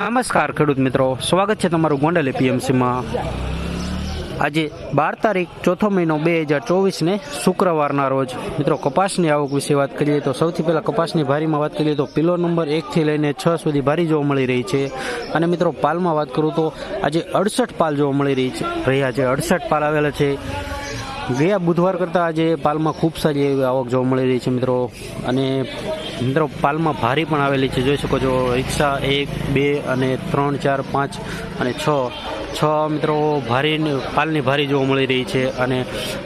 નમસ્કાર ખેડૂત મિત્રો. સ્વાગત છે તમારું ગોંડલ એપીએમસીમાં. આજે બાર તારીખ, ચોથો મહિનો બે હજાર ચોવીસને શુક્રવારના રોજ. મિત્રો, કપાસની આવક વિશે વાત કરીએ તો સૌથી પહેલાં કપાસની ભારીમાં વાત કરીએ તો પિલો નંબર એકથી લઈને છ સુધી ભારી જોવા મળી રહી છે. અને મિત્રો, પાલમાં વાત કરું તો આજે અડસઠ પાલ જોવા મળી રહી છે. રહ્યા છે અડસઠ પાલ આવેલા છે. ગયા બુધવાર કરતાં આજે પાલમાં ખૂબ સારી એવી આવક જોવા મળી રહી છે મિત્રો. અને મિત્રો પાલમાં ભારી પણ આવેલી છે. જોઈ શકો છો રિક્ષા એક બે અને ત્રણ ચાર પાંચ અને છ. છ મિત્રો ભારી પાલની ભારી જોવા મળી રહી છે. અને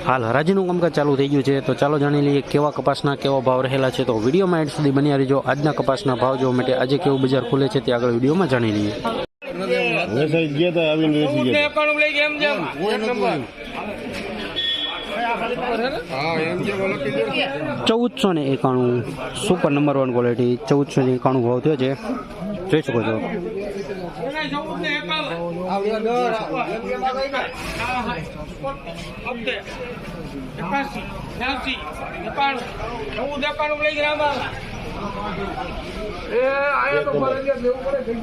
હાલ હરાજીનું કામકાજ ચાલુ થઈ ગયું છે. તો ચાલો જાણી લઈએ કેવા કપાસના કેવા ભાવ રહેલા છે. તો વિડીયોમાં એડ સુધી બન્યા રહીજો. આજના કપાસના ભાવ જોવા માટે આજે કેવું બજાર ખુલે છે તે આગળ વિડીયોમાં જાણી લઈએ. ગયા હતા આવીને બેસી ગયા ચૌદસો ને એકાણું સુપર નંબર વન ક્વોલિટી ચૌદસો ને એકાણું ભાવ થયો છે. જોઈ શકો છો.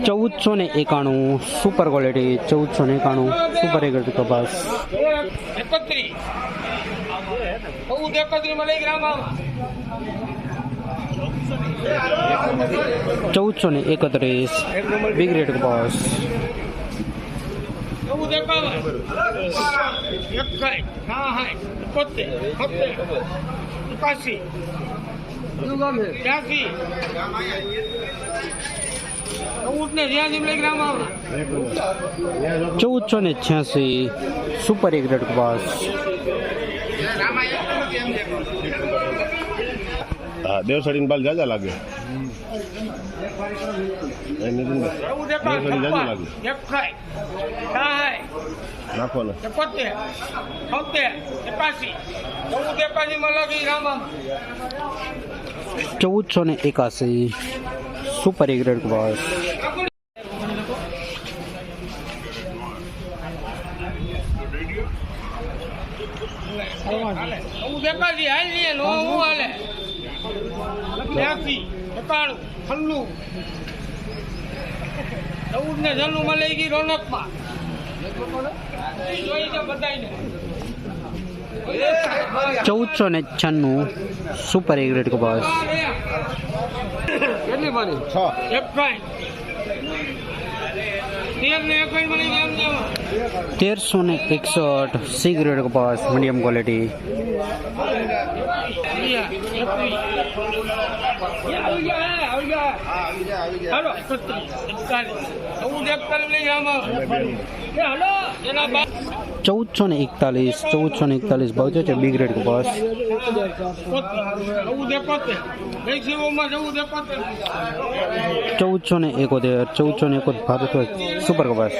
ચૌદસો ને એકાણું સુપર ક્વોલિટી ચૌદસો ને એકાણું સુપર એકત્રીસ ચૌદસો ને એકત્રીસ. બિગ રેટ કપાસ ચૌદ એકાવન. એકાઈ હા એકોતેર સત્તેર એકાસી ત્યાસી ચૌદસો ને છ્યાસી. સુપર એગરેટ કપાસ હા દેવસાડી બાલ જાજા લાગે એ નીતિનભાઈ, ચૌદ દેવસાડી જાજુ એકાવન લાગે એકાઈ સહાય નાખો ને એકોતેર છોતેર એકાસી ચૌદ એકાસી માં લગી રામા ચૌદસો ને એકાસી સુપર એગરેટ કપાસ હાલ લઈએ નો હું હાલે બ્યાસી એકાણું ચૌદ ને છન્નું માં ગઈ રોનકમાં જોઈ છે બધાને ચૌદસો ને છન્નું સુપર એગરેટ કપાસ. કેટલી બની છ. એક તેરસો ને એકસઠ સી ગ્રેડ કપાસ મીડિયમ ક્વોલિટી. હાલો એના બાદ ચૌદસો ને એકતાલીસ ચૌદસો ને એકતાલીસ ભાવ છે બિગ રેડ કપાસ ચૌદસો ને એકોતેર ચૌદસો ને એકોતેર થયો સુપર કપાસ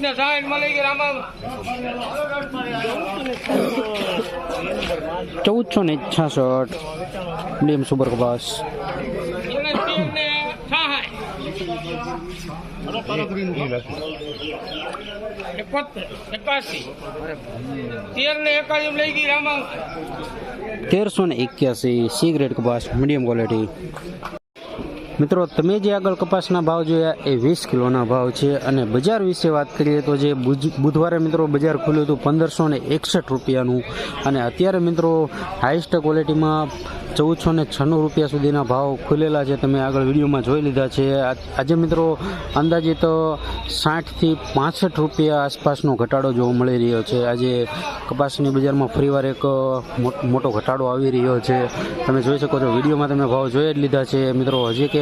ને સાઠમાં લઈ ગયા ચૌદસો ને છાસઠ સુપર કપાસ એને તેર ને એકાસી તેર ને એકાસી લઈ ગઈ આમાં તેરસો ને એક્યાસી સી ગ્રેડ કપાસ મીડિયમ ક્વોલિટી મિત્રો, તમે જે આગળ કપાસના ભાવ જોયા એ વીસ કિલોના ભાવ છે અને બજાર વિશે વાત કરીએ તો જે બુધવારે મિત્રો બજાર ખુલ્યું હતું પંદરસો ને એકસઠ રૂપિયાનું અને અત્યારે મિત્રો હાઈસ્ટ ક્વોલિટીમાં ચૌદસો ને છન્નું રૂપિયા સુધીના ભાવ ખુલેલા છે. તમે આગળ વિડીયોમાં જોઈ લીધા છે. આજે મિત્રો અંદાજિત સાઠથી પાસઠ રૂપિયા આસપાસનો ઘટાડો જોવા મળી રહ્યો છે. આજે કપાસની બજારમાં ફરીવાર એક મોટો ઘટાડો આવી રહ્યો છે. તમે જોઈ શકો છો, વિડીયોમાં તમે ભાવ જોઈ જ લીધા છે. મિત્રો, હજી કે